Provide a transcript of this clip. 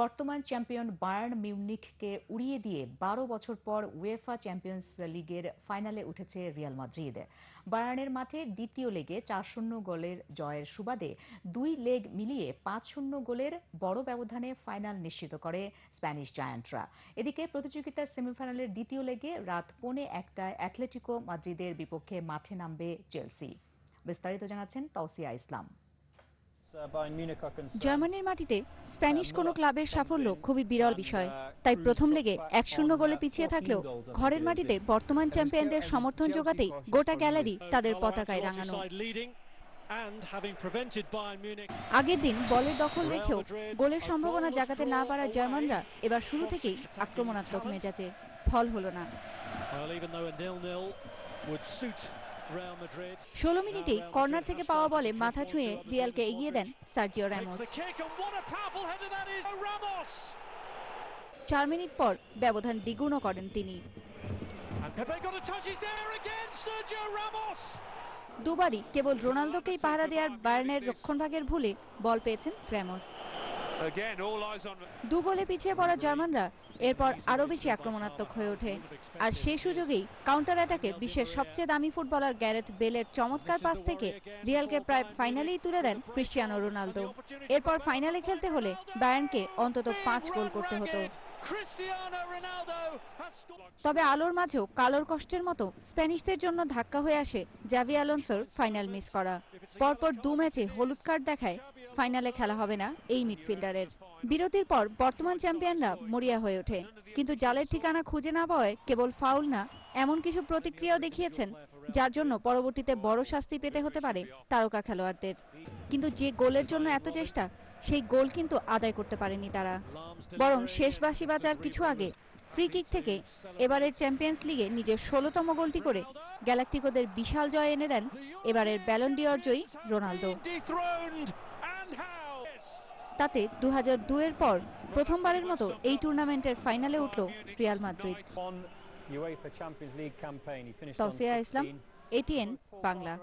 বর্তমান champion Bayern মিউনিখকে উড়িয়ে দিয়ে বারো বছর পর উয়েফা চ্যাম্পিয়ন্স লিগের ফাইনালে উঠেছে রিয়াল মাদ্রিদ। বায়ার্নের মাঠে দ্বিতীয় লেগে চার শূন্য গোলের জয়ের সুবাদে দুই লেগ মিলিয়ে পাঁচ শূন্য গোলের বড় ব্যবধানে ফাইনাল নিশ্চিত করে স্প্যানিশ জায়ান্টরা। এদিকে প্রতিযোগিতার সেমিফাইনালের দ্বিতীয় লেগে রাত পৌনে একটায় অ্যাথলেটিকো মাদ্রিদের বিপক্ষে মাঠে নামবে চেলসি। বিস্তারিত জানাচ্ছেন তৌসিয়া ইসলাম। জার্মানির মাটিতে স্প্যানিশ কোনো ক্লাবের সাফল্য খুবই বিরল বিষয়। তাই প্রথম লেগে এক শূন্য গোলে পিছিয়ে থাকলেও ঘরের মাটিতে বর্তমান চ্যাম্পিয়নদের সমর্থন জোগাতেই গোটা গ্যালারি তাদের পতাকায় রাঙানো। আগের দিন বলের দখল রেখেও গোলের সম্ভাবনা জাগাতে না পারা জার্মানরা এবার শুরু থেকেই আক্রমণাত্মক মেজাজে ফল হলো না। ষোলো মিনিটেই কর্নার থেকে পাওয়া বলে মাথা ছুঁয়ে রিয়ালকে এগিয়ে দেন সার্জিও র্যামোস চার মিনিট পর ব্যবধান দ্বিগুণও করেন তিনি। দুবারই কেবল রোনালদোকেই পাহারা দেওয়ার বায়ার্নের রক্ষণভাগের ভুলে বল পেয়েছেন র্যামোস দু গোলে পিছিয়ে পড়া জার্মানরা এরপর আরও বেশি আক্রমণাত্মক হয়ে ওঠে। আর সেই সুযোগেই কাউন্টার অ্যাটাকে বিশ্বের সবচেয়ে দামি ফুটবলার গ্যারেথ বেলের চমৎকার পাস থেকে রিয়ালকে প্রায় ফাইনালেই তুলে দেন ক্রিশ্চিয়ানো রোনালদো এরপর ফাইনালে খেলতে হলে বায়ার্নকে অন্তত পাঁচ গোল করতে হতো। তবে আলোর মাঝেও কালোর কষ্টের মতো স্প্যানিশদের জন্য ধাক্কা হয়ে আসে জাভি আলোনসোর ফাইনাল মিস করা। পরপর দু ম্যাচে হলুদ কার্ড দেখায় ফাইনালে খেলা হবে না এই মিডফিল্ডারের। বিরতির পর বর্তমান চ্যাম্পিয়নরা মরিয়া হয়ে ওঠে। কিন্তু জালের ঠিকানা খুঁজে না পাওয়ায় কেবল ফাউল না, এমন কিছু প্রতিক্রিয়াও দেখিয়েছেন যার জন্য পরবর্তীতে বড় শাস্তি পেতে হতে পারে তারকা খেলোয়াড়দের। কিন্তু যে গোলের জন্য এত চেষ্টা, সেই গোল কিন্তু আদায় করতে পারেনি তারা। বরং শেষ বাসি বাজার কিছু আগে ফ্রি কিক থেকে এবারের চ্যাম্পিয়ন্স লিগে নিজের ষোলতম গোলটি করে গ্যালাক্টিকোদের বিশাল জয় এনে দেন এবারের ব্যালন্ডিয়র জয়ী রোনালদো। তাতে দু হাজার এর পর প্রথমবারের মতো এই টুর্নামেন্টের ফাইনালে উঠল Real Madrid UEFA Champions League campaign. He finished Tausia Islam, ATN, Bangla.